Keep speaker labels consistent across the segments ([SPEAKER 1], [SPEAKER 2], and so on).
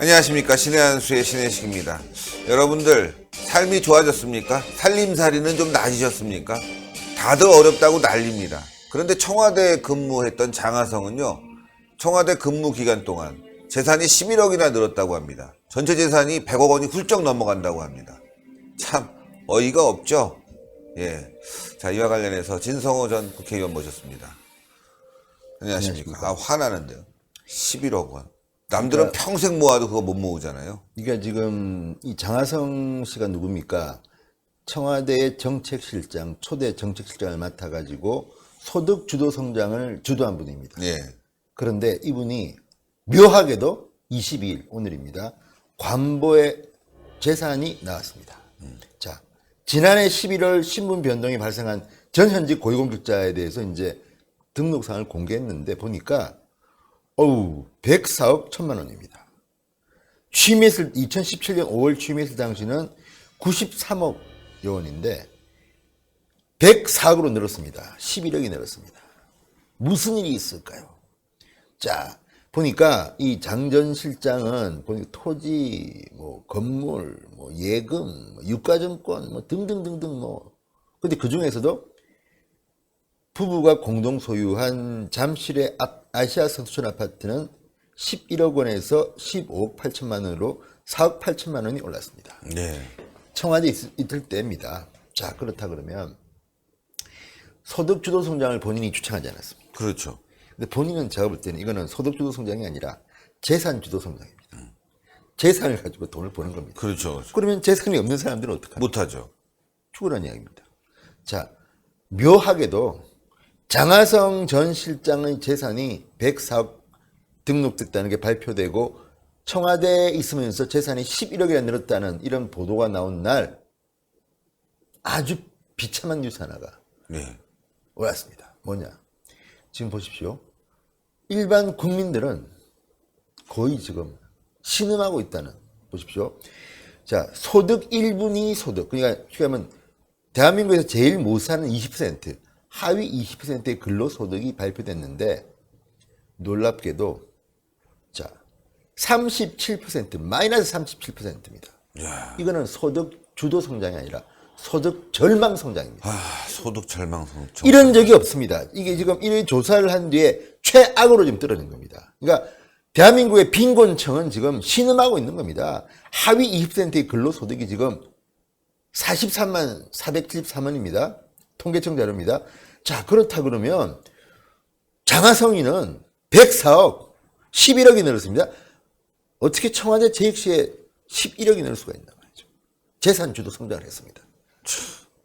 [SPEAKER 1] 안녕하십니까 신의 한수의 신혜식입니다. 여러분들 삶이 좋아졌습니까? 살림살이는 좀 나아지셨습니까? 다들 어렵다고 난립니다. 그런데 청와대에 근무했던 장하성은요. 청와대 근무 기간 동안 재산이 11억이나 늘었다고 합니다. 전체 재산이 100억 원이 훌쩍 넘어간다고 합니다. 참 어이가 없죠. 예. 자 이와 관련해서 진성호 전 국회의원 모셨습니다. 안녕하십니까. 아 화나는데요. 11억 원. 남들은 평생 모아도 그거 못 모으잖아요.
[SPEAKER 2] 그러니까 지금 이 장하성 씨가 누굽니까? 청와대의 정책실장, 초대 정책실장을 맡아가지고 소득 주도 성장을 주도한 분입니다.
[SPEAKER 1] 예.
[SPEAKER 2] 그런데 이분이 묘하게도 22일 오늘입니다. 관보의 재산이 나왔습니다. 자, 지난해 11월 신분 변동이 발생한 전 현직 고위공직자에 대해서 이제 등록상을 공개했는데 보니까 어우 104억 천만 원입니다. 취임했을 2017년 5월 취임했을 당시는 93억 원인데 104억으로 늘었습니다. 11억이 늘었습니다. 무슨 일이 있을까요? 자, 보니까 이 장 전 실장은 보니까 토지, 뭐 건물, 뭐 예금, 뭐 유가증권, 뭐 등등등등 뭐. 근데 그 중에서도 부부가 공동 소유한 잠실의 앞 아시아 성수촌 아파트는 11억 원에서 15억 8천만 원으로 4억 8천만 원이 올랐습니다.
[SPEAKER 1] 네.
[SPEAKER 2] 청와대 있- 있을 때입니다. 자, 그렇다 그러면 소득 주도 성장을 본인이 주창하지 않았습니다.
[SPEAKER 1] 그렇죠.
[SPEAKER 2] 근데 본인은 제가 볼 때는 이거는 소득 주도 성장이 아니라 재산 주도 성장입니다. 재산을 가지고 돈을 버는 겁니다.
[SPEAKER 1] 그렇죠.
[SPEAKER 2] 그러면 재산이 없는 사람들은 어떡합니까?
[SPEAKER 1] 못하죠.
[SPEAKER 2] 죽으라는 이야기입니다. 자, 묘하게도 장하성 전 실장의 재산이 104억 등록됐다는 게 발표되고 청와대에 있으면서 재산이 11억이나 늘었다는 이런 보도가 나온 날 아주 비참한 뉴스 하나가
[SPEAKER 1] 네.
[SPEAKER 2] 올랐습니다. 뭐냐? 지금 보십시오. 일반 국민들은 거의 지금 신음하고 있다는 보십시오. 자, 소득 1분위 소득. 그러니까 쉽게 하면 대한민국에서 제일 못 사는 20% 하위 20%의 근로소득이 발표됐는데 놀랍게도 자, 37% 마이너스 37%입니다.
[SPEAKER 1] 야.
[SPEAKER 2] 이거는 소득 주도 성장이 아니라 소득 절망 성장입니다.
[SPEAKER 1] 아, 소득 절망성.
[SPEAKER 2] 이런 적이 없습니다. 이게 지금 이 조사를 한 뒤에 최악으로 지금 떨어진 겁니다. 그러니까 대한민국의 빈곤층은 지금 신음하고 있는 겁니다. 하위 20%의 근로소득이 지금 43만 473원입니다. 통계청 자료입니다. 자, 그렇다 그러면 장하성이는 104억 11억이 늘었습니다. 어떻게 청와대 재익 시에 11억이 늘 수가 있나 말이죠. 재산 주도 성장을 했습니다.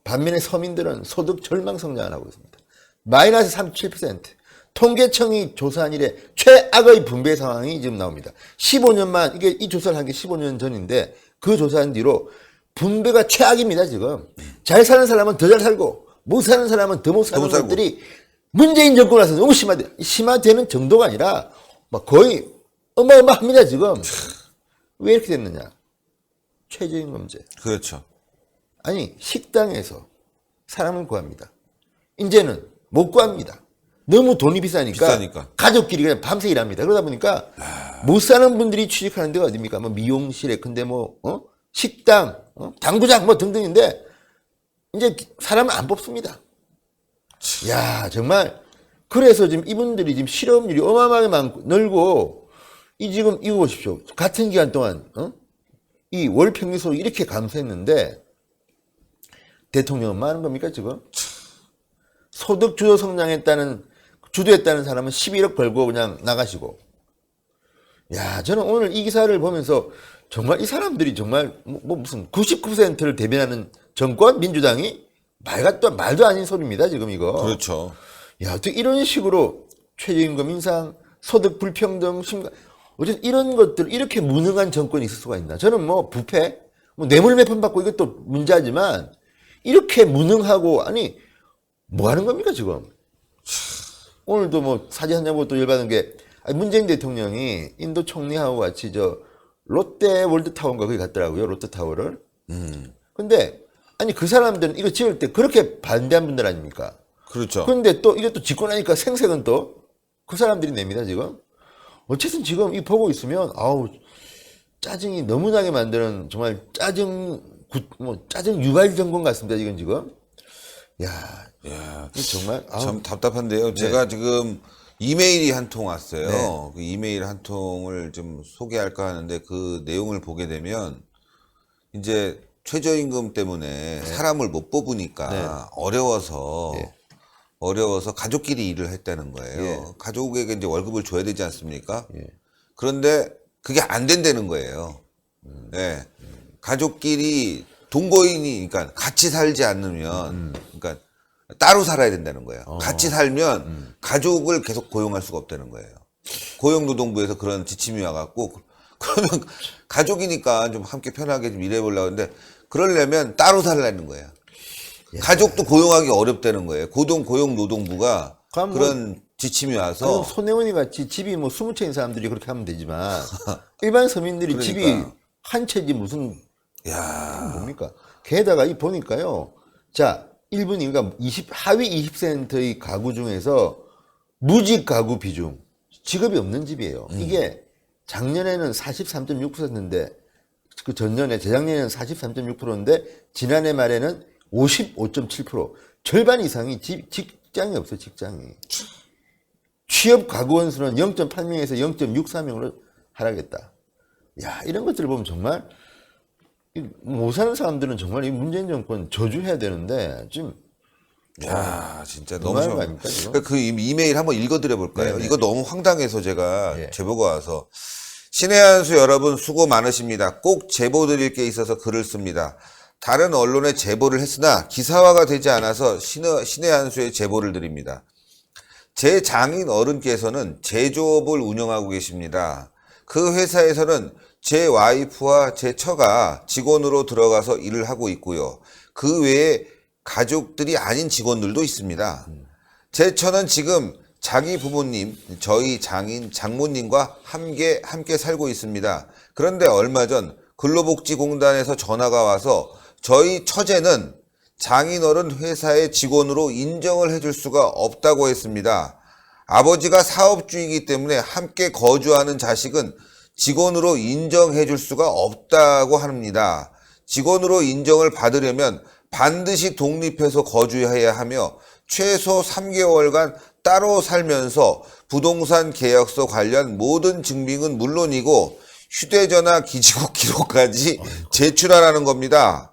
[SPEAKER 2] 반면에 서민들은 소득 절망 성장을 하고 있습니다. 마이너스 37%. 통계청이 조사한 이래 최악의 분배 상황이 지금 나옵니다. 15년만, 이게 이 조사를 한 게 15년 전인데 그 조사한 뒤로 분배가 최악입니다, 지금. 잘 사는 사람은 더 잘 살고, 못 사는 사람은 더 못 사는
[SPEAKER 1] 못 살고.
[SPEAKER 2] 것들이 문재인 정권 와서 너무 심하대. 심화되는 정도가 아니라 막 거의 어마어마합니다, 지금. 왜 이렇게 됐느냐. 최저임금제.
[SPEAKER 1] 그렇죠.
[SPEAKER 2] 아니 식당에서 사람을 구합니다. 이제는 못 구합니다. 너무 돈이 비싸니까,
[SPEAKER 1] 비싸니까.
[SPEAKER 2] 가족끼리 그냥 밤새 일합니다. 그러다 보니까 못 사는 분들이 취직하는 데가 어딥니까? 뭐 미용실에 근데 뭐 어? 식당, 어? 당구장 뭐 등등인데 이제 사람을 안 뽑습니다. 야 정말 그래서 지금 이분들이 지금 실업률이 어마어마하게 많고 늘고 이 지금 이거 보십시오. 같은 기간 동안 어? 이월 평균 소득 이렇게 감소했는데 대통령은 뭐 하는 겁니까 지금? 소득 주도 성장했다는 주도했다는 사람은 11억 벌고 그냥 나가시고 야 저는 오늘 이 기사를 보면서 정말 이 사람들이 정말 뭐, 뭐 무슨 99%를 대변하는 정권 민주당이 말 같도 말도 아닌 소리입니다 지금 이거
[SPEAKER 1] 그렇죠.
[SPEAKER 2] 야, 어떻게 이런 식으로 최저임금 인상, 소득 불평등 심각, 어쨌든 이런 것들 이렇게 무능한 정권이 있을 수가 있나? 저는 뭐 부패, 뭐 뇌물 몇번 받고 이것도 문제지만 이렇게 무능하고 아니 뭐 하는 겁니까 지금? 오늘도 뭐 사진 한 장 보고 또 열받은 게 문재인 대통령이 인도 총리하고 같이 저 롯데 월드타워인가 거기 갔더라고요 롯데타워를. 근데 아니 그 사람들은 이거 지을 때 그렇게 반대한 분들 아닙니까?
[SPEAKER 1] 그렇죠.
[SPEAKER 2] 근데 또 이것도 짓고 나니까 생색은 또 그 사람들이 냅니다 지금. 어쨌든 지금 이 보고 있으면 아우 짜증이 너무 나게 만드는 정말 짜증 구, 뭐 짜증 유발 정권 같습니다. 이건 지금. 야,
[SPEAKER 1] 야,
[SPEAKER 2] 정말 아우,
[SPEAKER 1] 참 답답한데요. 제가 지금 이메일이 한 통 왔어요. 그 이메일 한 통을 좀 소개할까 하는데 그 내용을 보게 되면 이제 최저임금 때문에 사람을 못 뽑으니까 어려워서 어려워서 가족끼리 일을 했다는 거예요. 가족에게 이제 월급을 줘야 되지 않습니까? 그런데 그게 안 된다는 거예요. 예. 가족끼리 동거인이 그러니까 같이 살지 않으면 그러니까 따로 살아야 된다는 거예요. 같이 살면 가족을 계속 고용할 수가 없다는 거예요. 고용노동부에서 그런 지침이 와갖고 그러면 가족이니까 좀 함께 편하게 좀 일해보려고 하는데 그러려면 따로 살라는 거예요. 가족도 고용하기 어렵다는 거예요. 고동 고용 노동부가
[SPEAKER 2] 그럼 뭐-
[SPEAKER 1] 그런 지침이 와서
[SPEAKER 2] 그럼 손혜원이 같이 집이 뭐 스무 채인 사람들이 그렇게 하면 되지만 일반 서민들이 집이
[SPEAKER 1] 그러니까.
[SPEAKER 2] 한 채지 무슨
[SPEAKER 1] 야
[SPEAKER 2] 뭡니까? 게다가 이 보니까요. 자, 1분이 그러니까 20 하위 20%의 가구 중에서 무직 가구 비중 직업이 없는 집이에요. 이게 작년에는 43.6%인데 그 전년에 재작년에는 43.6%인데 지난해 말에는 55.7% 절반 이상이 집, 직장이 없어요. 직장이. 취업 가구원 수는 0.8명에서 0.64명으로 하락했다. 야, 이런 것들을 보면 정말 이못 사는 사람들은 정말 이 문재인 정권 저주해야 되는데 지금
[SPEAKER 1] 야, 진짜
[SPEAKER 2] 너무
[SPEAKER 1] 심
[SPEAKER 2] 아닙니까, 지금?
[SPEAKER 1] 그그 이메일 한번 읽어드려 볼까요? 이거 너무 황당해서 제가
[SPEAKER 2] 예.
[SPEAKER 1] 제보가 와서 신의 한수 여러분 수고 많으십니다. 꼭 제보 드릴 게 있어서 글을 씁니다. 다른 언론에 제보를 했으나 기사화가 되지 않아서 신의, 신의 한수에 제보를 드립니다. 제 장인 어른께서는 제조업을 운영하고 계십니다. 그 회사에서는 제 와이프와 제 처가 직원으로 들어가서 일을 하고 있고요. 그 외에 가족들이 아닌 직원들도 있습니다. 제 처는 지금 자기 부모님, 저희 장인, 장모님과 함께, 함께 살고 있습니다. 그런데 얼마 전 근로복지공단에서 전화가 와서 저희 처제는 장인어른 회사의 직원으로 인정을 해줄 수가 없다고 했습니다. 아버지가 사업주이기 때문에 함께 거주하는 자식은 직원으로 인정해 줄 수가 없다고 합니다. 직원으로 인정을 받으려면 반드시 독립해서 거주해야 하며 최소 3개월간 따로 살면서 부동산 계약서 관련 모든 증빙은 물론이고 휴대전화 기지국 기록까지 제출하라는 겁니다.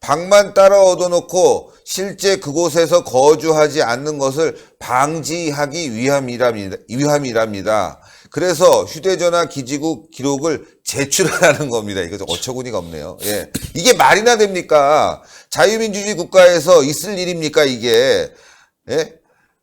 [SPEAKER 1] 방만 따로 얻어놓고 실제 그곳에서 거주하지 않는 것을 방지하기 위함이랍니다. 위함이랍니다. 그래서 휴대전화 기지국 기록을 제출하라는 겁니다. 이거 좀 어처구니가 없네요. 예. 이게 말이나 됩니까? 자유민주주의 국가에서 있을 일입니까, 이게? 예?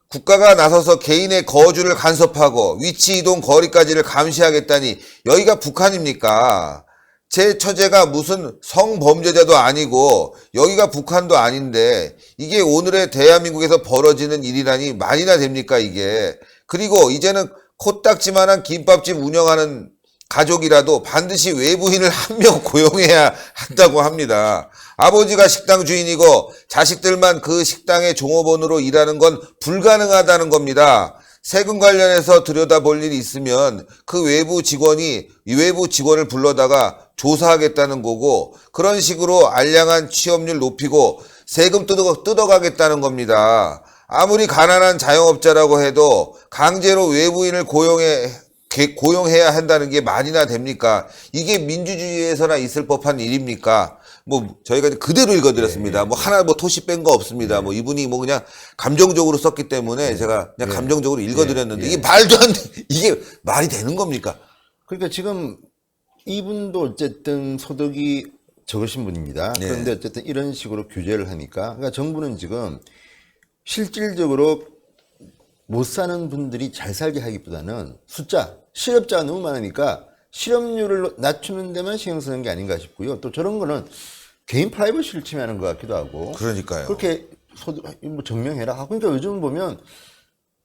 [SPEAKER 1] 국가가 나서서 개인의 거주를 간섭하고 위치 이동 거리까지를 감시하겠다니 여기가 북한입니까? 제 처제가 무슨 성범죄자도 아니고 여기가 북한도 아닌데 이게 오늘의 대한민국에서 벌어지는 일이라니 말이나 됩니까 이게 그리고 이제는 코딱지만한 김밥집 운영하는 가족이라도 반드시 외부인을 한 명 고용해야 한다고 합니다. 아버지가 식당 주인이고 자식들만 그 식당의 종업원으로 일하는 건 불가능하다는 겁니다. 세금 관련해서 들여다볼 일이 있으면 그 외부 직원이 이 외부 직원을 불러다가 조사하겠다는 거고 그런 식으로 알량한 취업률 높이고 세금 뜯어, 뜯어가겠다는 겁니다. 아무리 가난한 자영업자라고 해도 강제로 외부인을 고용해 개- 고용해야 한다는 게 말이나 됩니까? 이게 민주주의에서나 있을 법한 일입니까? 뭐 저희가 그대로 읽어드렸습니다. 뭐 하나 뭐 토시 뺀 거 없습니다. 뭐 이분이 뭐 그냥 감정적으로 썼기 때문에 제가 그냥 감정적으로 읽어드렸는데 이게 말도 안 돼. 이게 말이 되는 겁니까?
[SPEAKER 2] 그러니까 지금 이분도 어쨌든 소득이 적으신 분입니다.
[SPEAKER 1] 네.
[SPEAKER 2] 그런데 어쨌든 이런 식으로 규제를 하니까 그러니까 정부는 지금 실질적으로 못 사는 분들이 잘 살게 하기보다는 숫자 실업자가 너무 많으니까 실업률을 낮추는 데만 신경 쓰는 게 아닌가 싶고요. 또 저런 거는 개인 프라이버시를 침해하는 것 같기도 하고.
[SPEAKER 1] 그러니까요.
[SPEAKER 2] 그렇게 소득 뭐 증명해라 그러니까 요즘 보면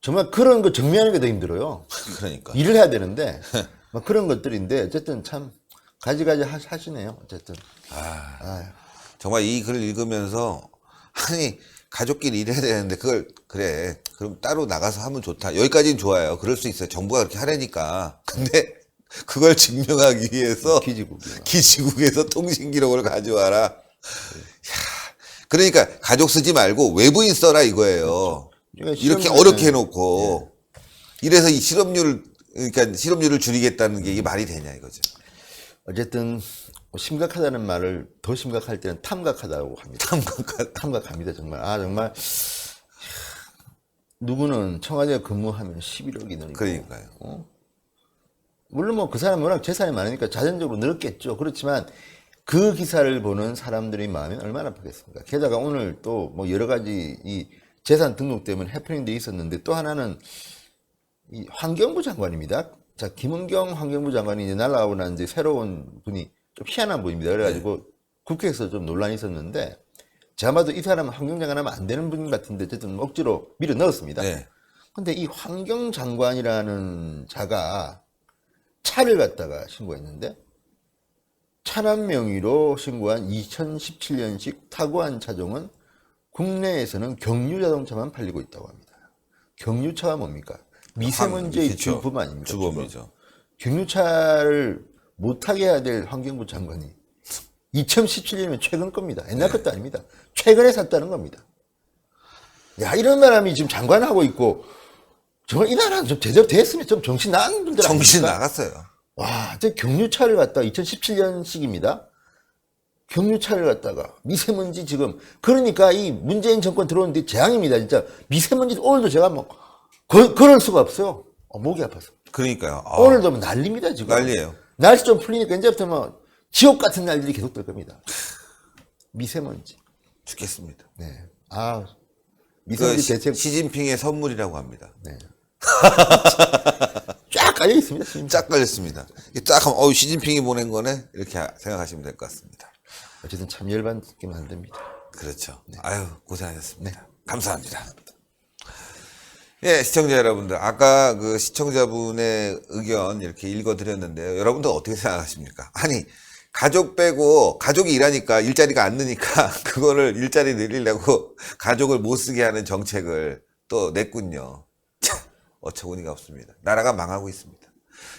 [SPEAKER 2] 정말 그런 거 증명하는 게 더 힘들어요.
[SPEAKER 1] 그러니까.
[SPEAKER 2] 일을 해야 되는데 막 그런 것들인데 어쨌든 참 가지가지 하- 하시네요. 어쨌든.
[SPEAKER 1] 정말 이 글을 읽으면서 아니 가족끼리 일해야 되는데 그걸 그래. 그럼 따로 나가서 하면 좋다. 여기까지는 좋아요. 그럴 수 있어요. 정부가 그렇게 하라니까. 근데 그걸 증명하기 위해서
[SPEAKER 2] 기지국이.
[SPEAKER 1] 기지국에서 통신 기록을 가져와라. 야, 그러니까 가족 쓰지 말고 외부인 써라 이거예요.
[SPEAKER 2] 그러니까
[SPEAKER 1] 이렇게 어렵게 해놓고 이래서 이 실업률 그러니까 실업률을 줄이겠다는 게 이게 말이 되냐 이거죠.
[SPEAKER 2] 어쨌든 뭐 심각하다는 말을 더 심각할 때는 탐각하다고 합니다.
[SPEAKER 1] 탐각한
[SPEAKER 2] 탐각합니다 정말. 아 정말 누구는 청와대 근무하면 11억이 늘고
[SPEAKER 1] 그러니까요.
[SPEAKER 2] 물론 뭐 그 사람 워낙 재산이 많으니까 자연적으로 늘었겠죠. 그렇지만 그 기사를 보는 사람들의 마음이 얼마나 아프겠습니까? 게다가 오늘 또 뭐 여러 가지 이 재산 등록 때문에 해프닝도 있었는데 또 하나는 이 환경부 장관입니다. 자, 김은경 환경부 장관이 이제 날아가고 난 이제 새로운 분이 좀 희한한 분입니다. 그래가지고 국회에서 좀 논란이 있었는데 제가 봐도 이 사람은 환경 장관 하면 안 되는 분 같은데 어쨌든 억지로 밀어 넣었습니다.
[SPEAKER 1] 네.
[SPEAKER 2] 근데 이 환경 장관이라는 자가 차를 갖다가 신고했는데 차남 명의로 신고한 2017년식 타고한 차종은 국내에서는 경유 자동차만 팔리고 있다고 합니다. 경유차가 뭡니까? 미세먼지의. 주범 아닙니까? 주범.
[SPEAKER 1] 주범이죠.
[SPEAKER 2] 경유차를 못하게 해야 될 환경부 장관이 2017년이면 최근 겁니다. 옛날 것도 아닙니다. 최근에 샀다는 겁니다. 야, 이런 사람이 지금 장관하고 있고, 정말 이 나라는 좀 제대로 됐으면 좀 정신 나간 분들
[SPEAKER 1] 정신
[SPEAKER 2] 아닙니까?
[SPEAKER 1] 나갔어요.
[SPEAKER 2] 와, 저 경유차를 갖다 2017년식입니다. 경유차를 갖다가 미세먼지 지금 그러니까 이 문재인 정권 들어오는데 재앙입니다. 진짜 미세먼지 오늘도 제가 뭐 걸, 걸을 수가 없어요. 어, 목이 아파서.
[SPEAKER 1] 그러니까요. 아,
[SPEAKER 2] 오늘도 뭐 난립니다 지금.
[SPEAKER 1] 난리예요.
[SPEAKER 2] 날씨 좀 풀리니까 이제부터 뭐 지옥 같은 날들이 계속 될 겁니다. 미세먼지.
[SPEAKER 1] 죽겠습니다.
[SPEAKER 2] 네.
[SPEAKER 1] 아그
[SPEAKER 2] 미세먼지
[SPEAKER 1] 시,
[SPEAKER 2] 대책
[SPEAKER 1] 시진핑의 선물이라고 합니다.
[SPEAKER 2] 네. 쫙 깔려 있습니다. 지금.
[SPEAKER 1] 쫙 걸렸습니다. 이게 쫙 하면 어 시진핑이 보낸 거네 이렇게 생각하시면 될 것 같습니다.
[SPEAKER 2] 어쨌든 참 열받게 만듭니다.
[SPEAKER 1] 그렇죠. 아유 고생하셨습니다. 감사합니다. 예, 시청자 여러분들 아까 그 시청자분의 의견 이렇게 읽어드렸는데요. 여러분들 어떻게 생각하십니까? 아니 가족 빼고 가족이 일하니까 일자리가 안 느니까 그거를 일자리 늘리려고 가족을 못 쓰게 하는 정책을 또 냈군요. 참, 어처구니가 없습니다. 나라가 망하고 있습니다.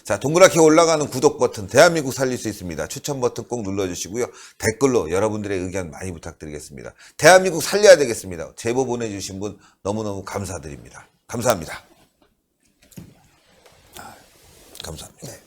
[SPEAKER 1] 자, 동그랗게 올라가는 구독 버튼, 대한민국 살릴 수 있습니다. 추천 버튼 꼭 눌러주시고요. 댓글로 여러분들의 의견 많이 부탁드리겠습니다. 대한민국 살려야 되겠습니다. 제보 보내주신 분 너무너무 감사드립니다. 감사합니다. 아, 감사합니다.